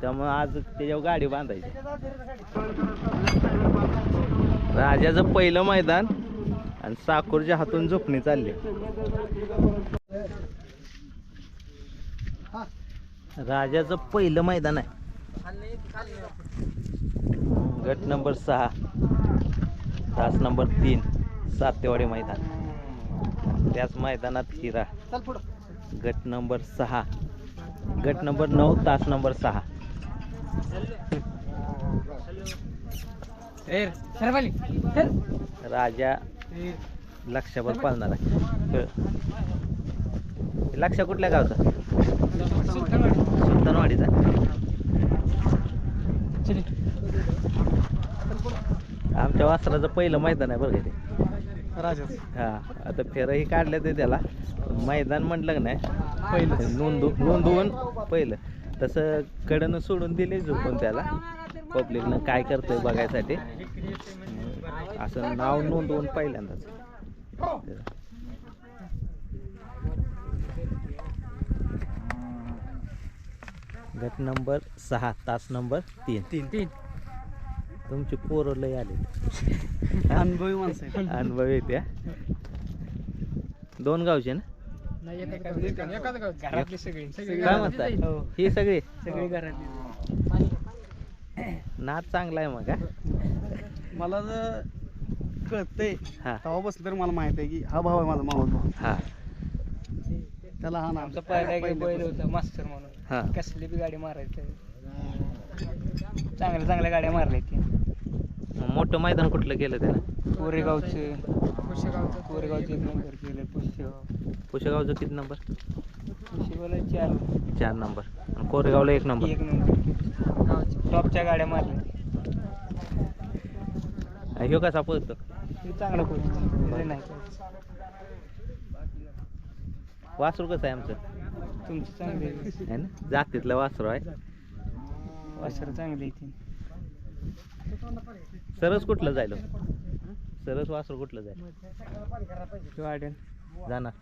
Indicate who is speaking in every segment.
Speaker 1: त्यामुळे आज त्याच्यावर गाडी बांधायची. राजाचं पहिलं मैदान आणि साखूरच्या हातून झोपणी चालली. राजाचं पहिलं मैदान आहे. गट नंबर सहा तास नंबर तीन सातेवाडी मैदान. त्याच मैदानात हिरा. गट नंबर सहा गट नंबर नऊ तास नंबर सहा. राजा लक्षावर पाळणार आहे. लक्ष कुठल्या गावचा? सुलतानवाडीचा आमच्या वासराचं पहिलं मैदान आहे बरं का ते.
Speaker 2: राजा.
Speaker 1: हा आता फेरही काढलं ते त्याला. मैदान म्हटलं नाही?
Speaker 2: पहिलं.
Speaker 1: नोंदू नोंदवून पहिलं. तसं कडनं सोडून दिले झोपून त्याला. पब्लिकनं काय करतोय बघायसाठी. असं नाव नोंदवून पहिल्यांदाच. गट नंबर सहा तास नंबर तीन.
Speaker 2: तीन तीन.
Speaker 1: तुमची पोरं लय आले
Speaker 2: अनुभवी माणसं.
Speaker 1: अनुभव येते दोन गावचे ना?
Speaker 2: घरातली सगळी.
Speaker 1: काय म्हणताय
Speaker 2: हो.
Speaker 1: ही सगळी?
Speaker 2: सगळी घरातली
Speaker 1: नाच चांगला आहे मग हा?
Speaker 2: मला जर कळतंय
Speaker 1: हा.
Speaker 2: तेव्हा बसलं तर मला माहीत आहे की हा भाव आहे माझा मावस भाऊ
Speaker 1: हा.
Speaker 2: त्याला हा नाव
Speaker 3: आमचा पहिला एक बैल होता मास्टर म्हणून.
Speaker 1: हा.
Speaker 3: कसली बी गाडी मारायची. चांगल्या चांगल्या गाड्या मारल्या ती.
Speaker 1: मोठं मैदान कुठलं केलं त्यानं?
Speaker 3: कोरेगावचे. कोरेगावचे. एक नंबर केलं
Speaker 1: पुशेगावचं किती नंबर?
Speaker 3: चार.
Speaker 1: चार नंबर. आणि कोरेगावला एक नंबर.
Speaker 3: एक नंबर. टॉपच्या गाड्या मारल्या.
Speaker 1: ह्यो कसा पळतो?
Speaker 3: ते चांगलं नाही
Speaker 1: वासरू कसं आहे आमचं?
Speaker 3: तुमची चांगली
Speaker 1: आहे. ना? जातीतलं वासरू आहे.
Speaker 3: वासर चांगली ती.
Speaker 1: सरस कुठलं जायलो? सरस वासरू कुठलं जाईल जाणार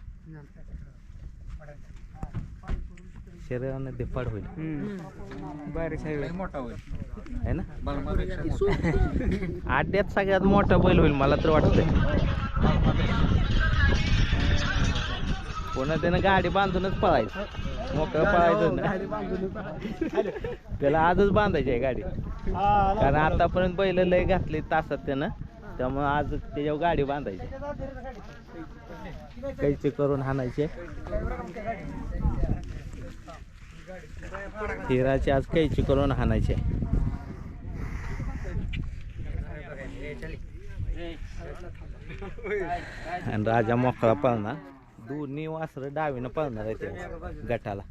Speaker 1: शरीरानं दिपाड होईल.
Speaker 3: बारीक
Speaker 1: ना? आड्यात सगळ्यात मोठा बैल होईल मला तर वाटतंय. पुन्हा त्यानं गाडी बांधूनच पळायचं. मोकळं पळायचं ना. त्याला आजच बांधायची आहे गाडी. कारण आतापर्यंत बैल लय घातली तासात त्यानं. त्यामुळे आज त्याच्यावर गाडी बांधायची कैची करून हाणायचे हिराची आज कैची करून हाणायचे आणि राजा मोकळा पळणार. दोन्ही वासरं डावीनं पळणार आहे ते गटाला.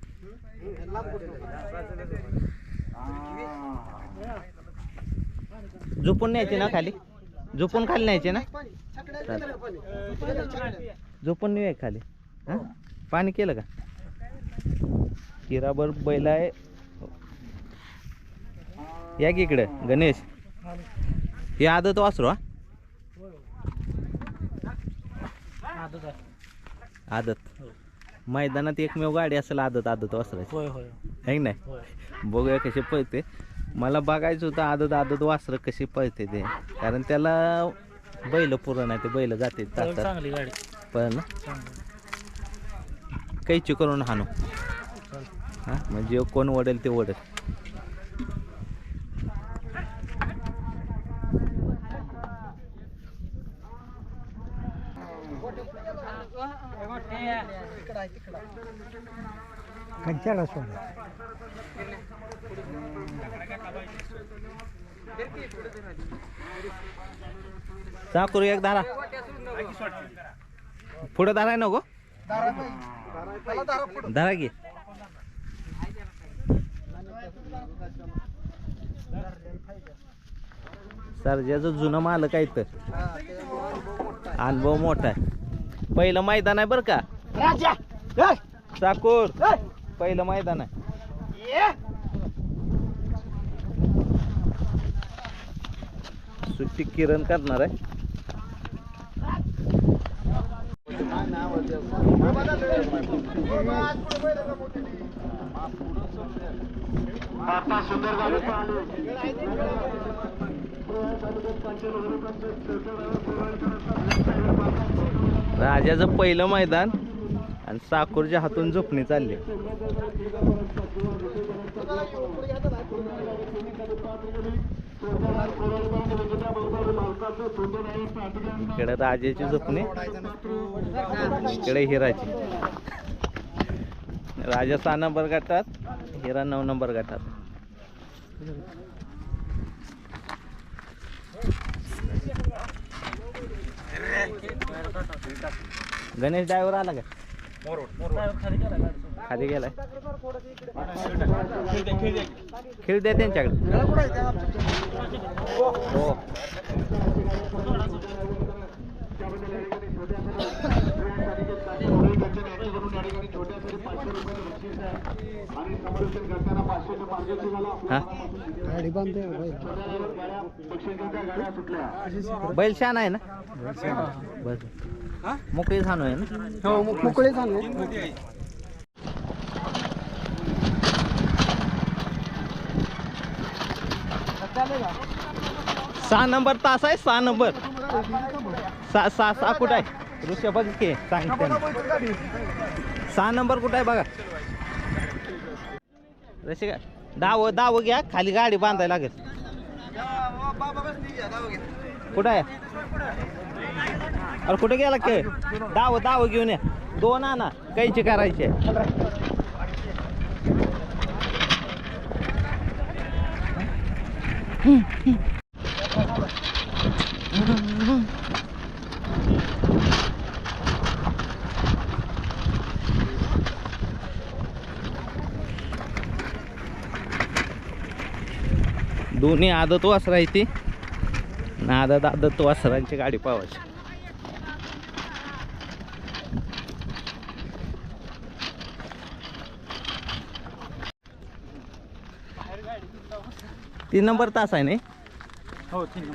Speaker 1: झोपून न्यायचे ना खाली? झोपून खाली न्यायचे ना? झोपून नेऊया खाली. हा? पाणी केलं का? किराबर बैल आहे. या की इकडं गणेश? हे आदत वासरू हा? आदत. मैदानात एकमेव गाडी असेल आदत आदत वासराची
Speaker 2: होय होय.
Speaker 1: की नाही? बघूया कशी पळते. मला बघायचं होतं आदत आदत वासरं कशी पळते ते. कारण त्याला बैल पुरण आहे ते बैल जाते तासात
Speaker 2: चांगली गाडी.
Speaker 1: पण कैची करून हाणू. हा म्हणजे कोण वडेल ते वडेल.
Speaker 2: कंचाळा सोडा.
Speaker 1: करू एक दारा. पुढं दारा आहे ना नको. धारा घे. ज्याचं जुनं मालक आहे तर अनुभव मोठा आहे. पहिलं मैदान आहे बरं का? चाकूर. पहिलं मैदान आहे. सुट्टी किरण करणार आहे. राजाचं पहिलं मैदान आणि साकूरच्या हातून झोपणी चालली. इकडे राजाची झोपणी इकडे हिराची. राजा सहा नंबर गटात हिरा नऊ नंबर गटात. गणेश ड्रायव्हर आला का? खाली गेलाय खेळ द्या त्यांच्याकडे. हो? हा बैल शान आहे ना? बस मोकळी छान आहे ना?
Speaker 2: हो मोकळे सांग
Speaker 1: सहा नंबर तास आहे सहा नंबर. सहा सहा सहा कुठं आहे? ऋषभ बघ की सांगते ना. सहा नंबर कुठं आहे बघा. रसिका दाव दाव घ्या खाली गाडी बांधायला लागेल. कुठं आहे? अरे कुठे गेला काय दाव दाव घेऊन या. दोन आणा. कैची करायची? दोन्ही आदत वासरा आहे ती आदत आदत वासरांची गाडी पावायची. तीन नंबर तास आहे नाही?
Speaker 2: हो तीन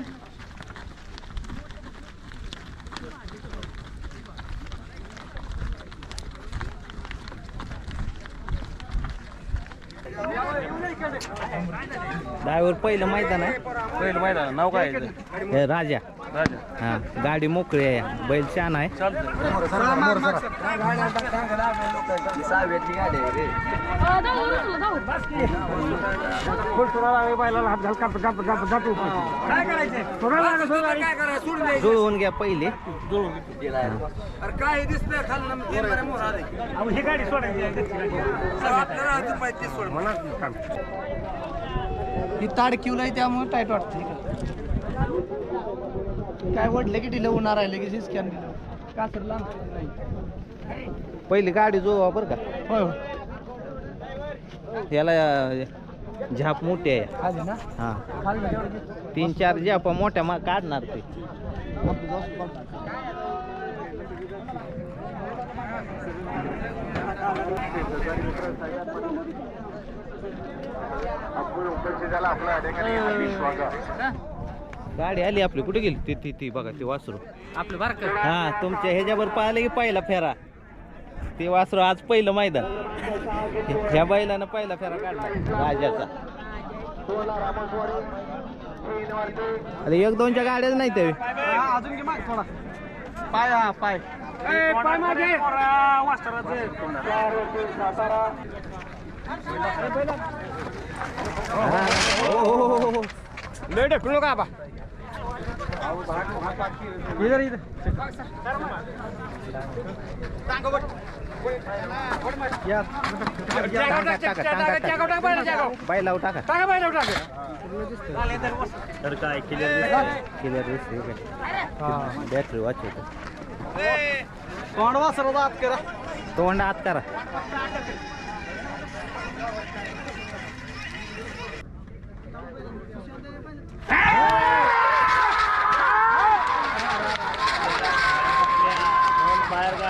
Speaker 1: ड्रायव्हर पहिलं मैदान आहे.
Speaker 3: पहिलं मैदान नाव काय
Speaker 1: हे राजा.
Speaker 3: राजा.
Speaker 1: हा गाडी मोकळी आहे. बैल छान आहे. जुळवून घ्या पहिले
Speaker 2: ही ताड किवला आहे त्यामुळे टाईट वाटते काय वडलं की दिलं उन्हा राहिले की स्कॅन दिलं कासर लांब नाही.
Speaker 1: पहिली गाडी जुळवा बरं का?
Speaker 2: होय होय.
Speaker 1: याला अं, झाप मोठी आहे.
Speaker 2: आले ना?
Speaker 1: हा.
Speaker 2: खाली ना.
Speaker 1: तीन चार झापा मोठ्या मा काढणार ते.
Speaker 2: आपलं जाऊ शकतो.
Speaker 1: गाडी आली आपली. कुठे गेली? ती ती ती बघा ती वासरू.
Speaker 3: आपलं बारक.
Speaker 1: हा तुमच्या ह्याच्यावर पाहिलं की पहिला फेरा. ते वासरू आज पहिलं मैदान. ह्या बैलानं पहिला फेरा काढला. राजाचा. अरे एक दोनच्या गाड्याच नाही ते.
Speaker 2: अजून थोडा पाय हा पाय. पाय
Speaker 3: लय ढकलू का बा
Speaker 2: इधर इधर।
Speaker 1: टाका तर काय क्लिअर क्लिअर बॅटरी वाचवतो
Speaker 2: तोंड वासर आत करा।
Speaker 1: तोंड आत करा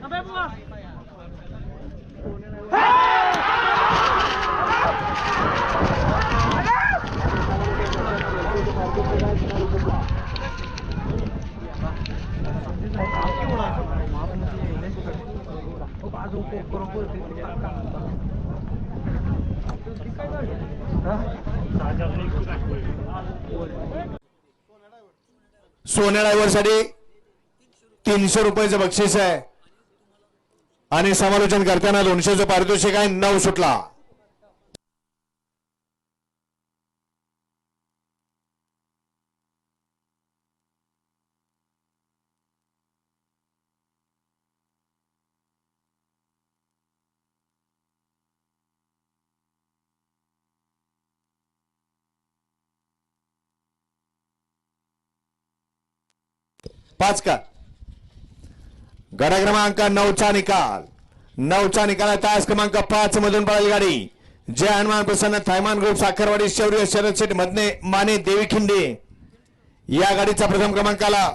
Speaker 1: सुपरफास्ट बाहेर
Speaker 4: सोन्या ड्रायव्हरसाठी तीनशे रुपयाचं बक्षीस आहे. आणि समालोचन करताना दोनशेचं पारितोषिक आहे नऊ सुटला. पाच का? गडा क्रमांक नऊचा निकाल. नऊचा निकाल तास क्रमांक पाच मधून पळाली गाडी जय हनुमान प्रसन्न थायमान ग्रुप साखरवाडी शौर्य शरद शेठ मधने माने देवी खिंडे. या गाडीचा प्रथम क्रमांकाला